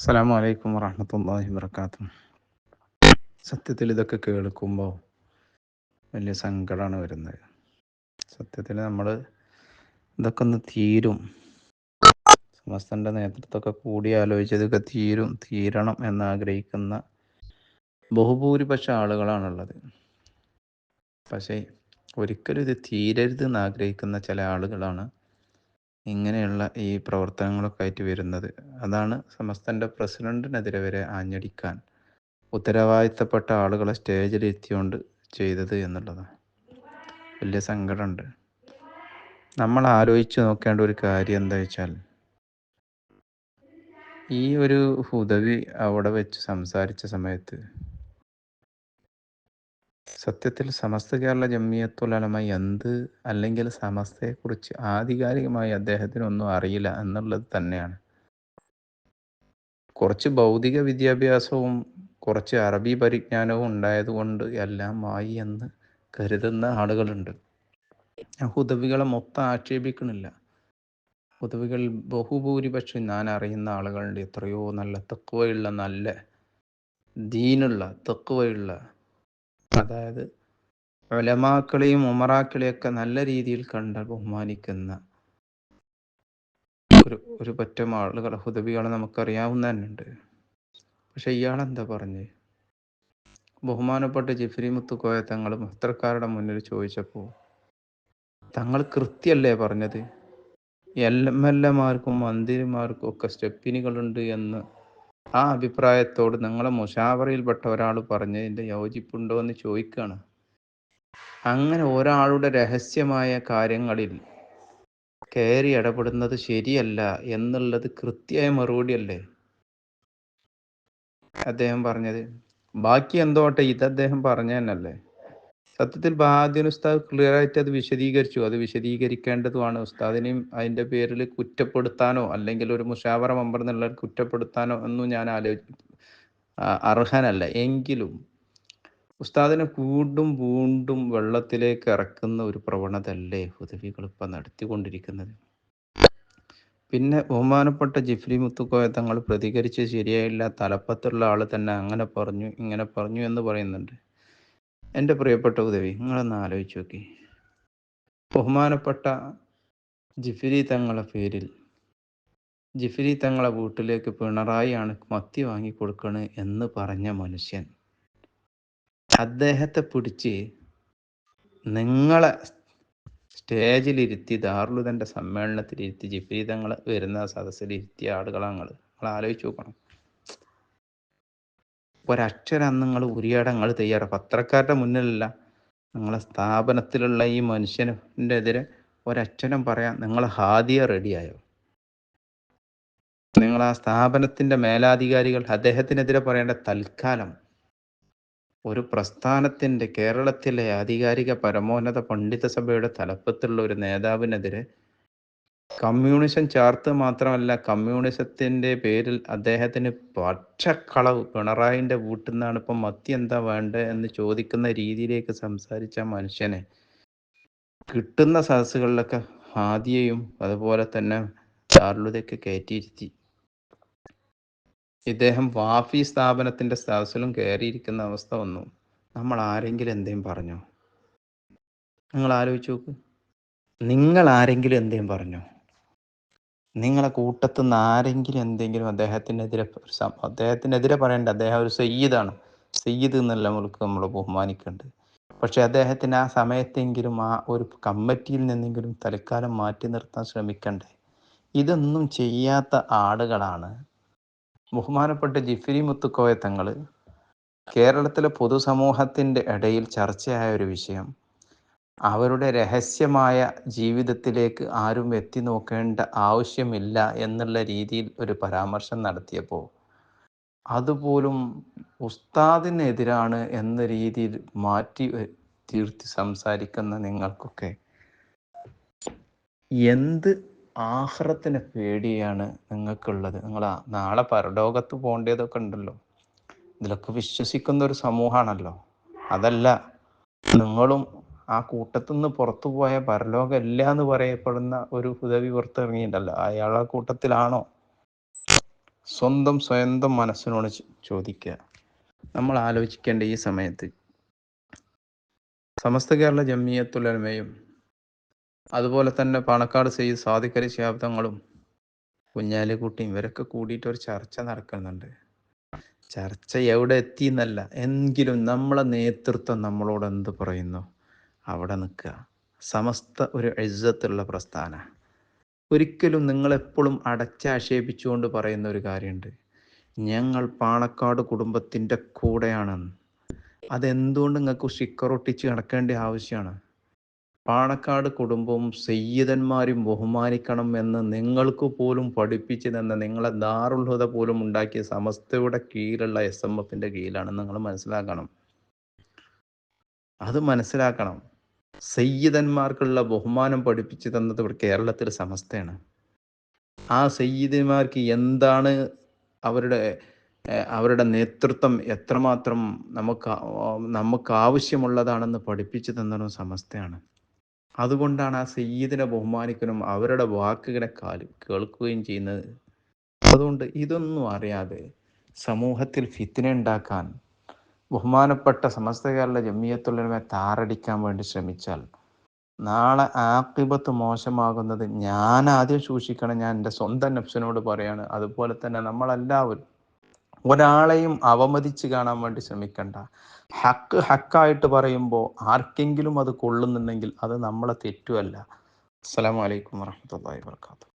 അസ്സലാമു അലൈക്കും വറഹ്മത്തുള്ളാഹി വബർക്കാത്തു സത്യത്തിൽ ഇതൊക്കെ കേൾക്കുമ്പോൾ വലിയ സങ്കടമാണ് വരുന്നത്. സത്യത്തിൽ നമ്മൾ ഇതൊക്കെ ഒന്ന് തീരും. സമസ്തന്റെ നേതൃത്വമൊക്കെ കൂടി ആലോചിച്ച് ഇതൊക്കെ തീരും തീരണം എന്നാഗ്രഹിക്കുന്ന ബഹുഭൂരിപക്ഷ ആളുകളാണുള്ളത്. പക്ഷേ ഒരിക്കലും ഇത് തീരരുത് എന്നാഗ്രഹിക്കുന്ന ചില ആളുകളാണ് ഇങ്ങനെയുള്ള ഈ പ്രവർത്തനങ്ങളൊക്കെ ആയിട്ട് വരുന്നത്. അതാണ് സമസ്തന്റെ പ്രസിഡന്റിനെതിരെ വരെ ആഞ്ഞടിക്കാൻ ഉത്തരവാദിത്തപ്പെട്ട ആളുകളെ സ്റ്റേജിൽ എത്തിക്കൊണ്ട് ചെയ്തത് എന്നുള്ളതാണ്. വലിയ സങ്കടമുണ്ട്. നമ്മൾ ആലോചിച്ച് നോക്കേണ്ട ഒരു കാര്യം എന്താ വെച്ചാൽ ഈ ഒരു ഹുദവി അവിടെ വെച്ച് സംസാരിച്ച സമയത്ത് സത്യത്തിൽ സമസ്ത കേരള ജമിയത്തുലമ എന്ത് അല്ലെങ്കിൽ സമസ്തയെക്കുറിച്ച് ആധികാരികമായി അദ്ദേഹത്തിനൊന്നും അറിയില്ല എന്നുള്ളത് തന്നെയാണ്. കുറച്ച് ഭൗതിക വിദ്യാഭ്യാസവും കുറച്ച് അറബി പരിജ്ഞാനവും ഉണ്ടായതുകൊണ്ട് എല്ലാം ആയി എന്ന് കരുതുന്ന ആളുകളുണ്ട്. ഹുദവികളെ മൊത്തം ആക്ഷേപിക്കണില്ല. ഹുദവികൾ ബഹുഭൂരിപക്ഷം ഞാൻ അറിയുന്ന ആളുകളുണ്ട്. എത്രയോ നല്ല തെക്കുവയുള്ള നല്ല ദീനുള്ള തെക്കുവയുള്ള അതായത് ഉലമാക്കളെയും ഉമറാക്കളെയൊക്കെ നല്ല രീതിയിൽ കണ്ട് ബഹുമാനിക്കുന്ന ഒരു ഒരു പറ്റം ആളുകൾ ഹുദബികൾ നമുക്കറിയാവുന്ന തന്നെ ഉണ്ട്. പക്ഷെ എന്താ പറഞ്ഞ്? ബഹുമാനപ്പെട്ട ജിഫ്രി മുത്തുക്കോയ തങ്ങൾ പത്രക്കാരുടെ മുന്നിൽ ചോദിച്ചപ്പോൾ തങ്ങൾ കൃത്യല്ലേ പറഞ്ഞത്? എം എൽ എമാർക്കും മന്ത്രിമാർക്കും ഒക്കെ സ്റ്റെപ്പിനികളുണ്ട് എന്ന് ആ അഭിപ്രായത്തോട് നിങ്ങളെ മുഷാവറയിൽപ്പെട്ട ഒരാൾ പറഞ്ഞതിന്റെ യോജിപ്പുണ്ടോ എന്ന് ചോദിക്കുകയാണ് അങ്ങനെ ഒരാളുടെ രഹസ്യമായ കാര്യങ്ങളിൽ കയറി ഇടപെടുന്നത് ശരിയല്ല എന്നുള്ളത് കൃത്യമായ മറുപടിയല്ലേ? അദ്ദേഹം പറഞ്ഞത്. ബാക്കി എന്തോട്ടെ ഇത് അദ്ദേഹം പറഞ്ഞ സത്യത്തിൽ ബാദ്യൻ ഉസ്താദ് ക്ലിയർ ആയിട്ട് അത് വിശദീകരിച്ചു. അത് വിശദീകരിക്കേണ്ടതുമാണ്. ഉസ്താദിനെയും അതിന്റെ പേരിൽ കുറ്റപ്പെടുത്താനോ അല്ലെങ്കിൽ ഒരു മുഷാവറ മെമ്പർ എന്നുള്ള കുറ്റപ്പെടുത്താനോ ഒന്നും ഞാൻ ആലോചി അർഹനല്ല. എങ്കിലും ഉസ്താദിനെ വീണ്ടും വീണ്ടും വെള്ളത്തിലേക്ക് ഇറക്കുന്ന ഒരു പ്രവണതല്ലേ ഹുദവികൾ ഇപ്പം നടത്തിക്കൊണ്ടിരിക്കുന്നത്. പിന്നെ ബഹുമാനപ്പെട്ട ജിഫ്രി മുത്തുക്കോയ തങ്ങൾ പ്രതികരിച്ച് ശരിയായില്ല തലപ്പത്തുള്ള ആൾ തന്നെ അങ്ങനെ പറഞ്ഞു ഇങ്ങനെ പറഞ്ഞു എന്ന് പറയുന്നുണ്ട്. എന്റെ പ്രിയപ്പെട്ട ഉദവി നിങ്ങളൊന്ന് ആലോചിച്ച് നോക്കി. ബഹുമാനപ്പെട്ട ജിഫിരി തങ്ങളെ പേരിൽ ജിഫിരി തങ്ങളെ വീട്ടിലേക്ക് പിണറായിയാണ് മത്തി വാങ്ങി കൊടുക്കണ് എന്ന് പറഞ്ഞ മനുഷ്യൻ അദ്ദേഹത്തെ പിടിച്ച് നിങ്ങളെ സ്റ്റേജിലിരുത്തി ദാറുലുദന്റെ സമ്മേളനത്തിലിരുത്തി ജിഫിരി തങ്ങൾ വരുന്ന സദസ്സിലിരുത്തിയ ആളുകളാണ് നിങ്ങൾ നിങ്ങൾ ആലോചിച്ച് നോക്കണം. ഒരക്ഷരം നിങ്ങൾ ഉരിയാടങ്ങൾ തയ്യാറ. പത്രക്കാരുടെ മുന്നിലല്ല. നിങ്ങളെ സ്ഥാപനത്തിലുള്ള ഈ മനുഷ്യന്റെ എതിരെ ഒരക്ഷരം പറയാൻ നിങ്ങൾ ഹാദിയ റെഡിയായോ നിങ്ങൾ ആ സ്ഥാപനത്തിന്റെ മേലാധികാരികൾ അദ്ദേഹത്തിനെതിരെ പറയേണ്ട തൽക്കാലം ഒരു പ്രസ്ഥാനത്തിന്റെ കേരളത്തിലെ ആധികാരിക പരമോന്നത പണ്ഡിത സഭയുടെ തലപ്പത്തുള്ള ഒരു നേതാവിനെതിരെ കമ്മ്യൂണിസം ചേർത്ത് മാത്രമല്ല കമ്മ്യൂണിസത്തിന്റെ പേരിൽ അദ്ദേഹത്തിന് പക്ഷക്കളവ് പിണറായിന്റെ വീട്ടിൽ നിന്നാണ് ഇപ്പം മത്തി എന്താ വേണ്ടത് എന്ന് ചോദിക്കുന്ന രീതിയിലേക്ക് സംസാരിച്ച മനുഷ്യനെ. കിട്ടുന്ന സദസ്സുകളിലൊക്കെ ആദ്യയും അതുപോലെ തന്നെ ചാർലുതൊക്കെ കയറ്റിയിരുത്തി. ഇദ്ദേഹം വാഫി സ്ഥാപനത്തിന്റെ സദസ്സിലും കയറിയിരിക്കുന്ന അവസ്ഥ വന്നു. നമ്മൾ ആരെങ്കിലും എന്തെങ്കിലും പറഞ്ഞോ? നിങ്ങൾ ആലോചിച്ചു നോക്ക്. നിങ്ങൾ ആരെങ്കിലും എന്തെങ്കിലും പറഞ്ഞോ? നിങ്ങളെ കൂട്ടത്തു നിന്ന് ആരെങ്കിലും എന്തെങ്കിലും അദ്ദേഹത്തിനെതിരെ അദ്ദേഹത്തിനെതിരെ പറയേണ്ട അദ്ദേഹം ഒരു സയ്യിദാണ്. സയ്യിദ് എന്നല്ല നമ്മൾക്ക് നമ്മൾ ബഹുമാനിക്കേണ്ടത് പക്ഷെ അദ്ദേഹത്തിന് ആ സമയത്തെങ്കിലും ആ ഒരു കമ്മിറ്റിയിൽ നിന്നെങ്കിലും തൽക്കാലം മാറ്റി നിർത്താൻ ശ്രമിക്കണ്ടേ? ഇതൊന്നും ചെയ്യാത്ത ആളുകളാണ് ബഹുമാനപ്പെട്ട ജിഫിരി മുത്തുക്കോയ തങ്ങൾ കേരളത്തിലെ പൊതുസമൂഹത്തിന്റെ ഇടയിൽ ചർച്ചയായ ഒരു വിഷയം. അവരുടെ രഹസ്യമായ ജീവിതത്തിലേക്ക് ആരും എത്തി നോക്കേണ്ട ആവശ്യമില്ല എന്നുള്ള രീതിയിൽ ഒരു പരാമർശം നടത്തിയപ്പോൾ അതുപോലും ഉസ്താദിനെതിരാണ് എന്ന രീതിയിൽ മാറ്റി തീർത്തി സംസാരിക്കുന്ന നിങ്ങൾക്കൊക്കെ എന്ത് ആഹ്റത്തിന് പേടിയാണ് നിങ്ങൾക്കുള്ളത്? നിങ്ങൾ നാളെ പരലോകത്ത് പോകേണ്ടതൊക്കെ ഉണ്ടല്ലോ. ഇതിലൊക്കെ വിശ്വസിക്കുന്ന ഒരു സമൂഹമാണല്ലോ. അതല്ല നിങ്ങളും ആ കൂട്ടത്തിൽ നിന്ന് പുറത്തു പോയ പരലോകം ഇല്ല എന്ന് പറയപ്പെടുന്ന ഒരു ഹുദവി പുറത്തിറങ്ങിയിട്ടുണ്ടല്ലോ ആ കൂട്ടത്തിലാണോ? സ്വന്തം സ്വന്തം മനസ്സിനോട് ചോദിക്കുക. നമ്മൾ ആലോചിക്കേണ്ട ഈ സമയത്ത് സമസ്ത കേരള ജമ്മിയത്തുലമയും അതുപോലെ തന്നെ പാണക്കാട് സെയ്ദ് സാധിക്കരി ശാബ്ദങ്ങളും കുഞ്ഞാലിക്കുട്ടിയും ഇവരൊക്കെ കൂടിയിട്ട് ഒരു ചർച്ച നടക്കുന്നുണ്ട്. ചർച്ച എവിടെ എത്തി എന്നല്ല എങ്കിലും നമ്മളെ നേതൃത്വം നമ്മളോട് എന്ത് പറയുന്നു? അവിടെ നിൽക്കുക. സമസ്ത ഒരു എഴുത്തുള്ള പ്രസ്ഥാന. ഒരിക്കലും നിങ്ങളെപ്പോഴും അടച്ചാക്ഷേപിച്ചുകൊണ്ട് പറയുന്ന ഒരു കാര്യമുണ്ട്. ഞങ്ങൾ പാണക്കാട് കുടുംബത്തിന്റെ കൂടെയാണെന്ന് അതെന്തുകൊണ്ട് നിങ്ങൾക്ക് ഷിക്കറൊട്ടിച്ച് നടക്കേണ്ട ആവശ്യമാണ്? പാണക്കാട് കുടുംബവും സയ്യിദന്മാരും ബഹുമാനിക്കണം എന്ന് നിങ്ങൾക്ക് പോലും പഠിപ്പിച്ച് തന്ന നിങ്ങളെ ദാറുൽഹുദ പോലും ഉണ്ടാക്കിയ സമസ്തയുടെ കീഴിലുള്ള എസ് എം എഫിന്റെ കീഴിലാണ് നിങ്ങൾ മനസ്സിലാക്കണം. അത് മനസ്സിലാക്കണം. സയ്യിദന്മാർക്കുള്ള ബഹുമാനം പഠിപ്പിച്ചു തന്നത് ഇവിടെ കേരളത്തിൽ സമസ്തയാണ്. ആ സയ്യിദന്മാർക്ക് എന്താണ് അവരുടെ അവരുടെ നേതൃത്വം എത്രമാത്രം നമുക്ക് നമുക്ക് ആവശ്യമുള്ളതാണെന്ന് പഠിപ്പിച്ചു തന്നതും സമസ്തയാണ്. അതുകൊണ്ടാണ് ആ സയ്യിദിനെ ബഹുമാനിക്കാനും അവരുടെ വാക്കുകളെ കാൽ കേൾക്കുകയും ചെയ്യുന്നത്. അതുകൊണ്ട് ഇതൊന്നും അറിയാതെ സമൂഹത്തിൽ ഫിത്തിന ഉണ്ടാക്കാൻ ബഹുമാനപ്പെട്ട സമസ്ത കേരള ജമിയത്തുള്ളവരെ താറടിക്കാൻ വേണ്ടി ശ്രമിച്ചാൽ നാളെ ആക്കിബത്ത് മോശമാകുന്നത് ഞാൻ ആദ്യം സൂക്ഷിക്കണം. ഞാൻ എന്റെ സ്വന്തം നഫ്സിനോട് പറയാണ്. അതുപോലെ തന്നെ നമ്മളെല്ലാവരും ഒരാളെയും അവമതിച്ച് കാണാൻ വേണ്ടി ശ്രമിക്കണ്ട. ഹക്ക് ഹക്കായിട്ട് പറയുമ്പോൾ ആർക്കെങ്കിലും അത് കൊള്ളുന്നുണ്ടെങ്കിൽ അത് നമ്മളെ തെറ്റുമല്ല. അസ്സലാമു അലൈക്കും വറഹ്മത്തുള്ളാഹി വാബർക്കാത്തു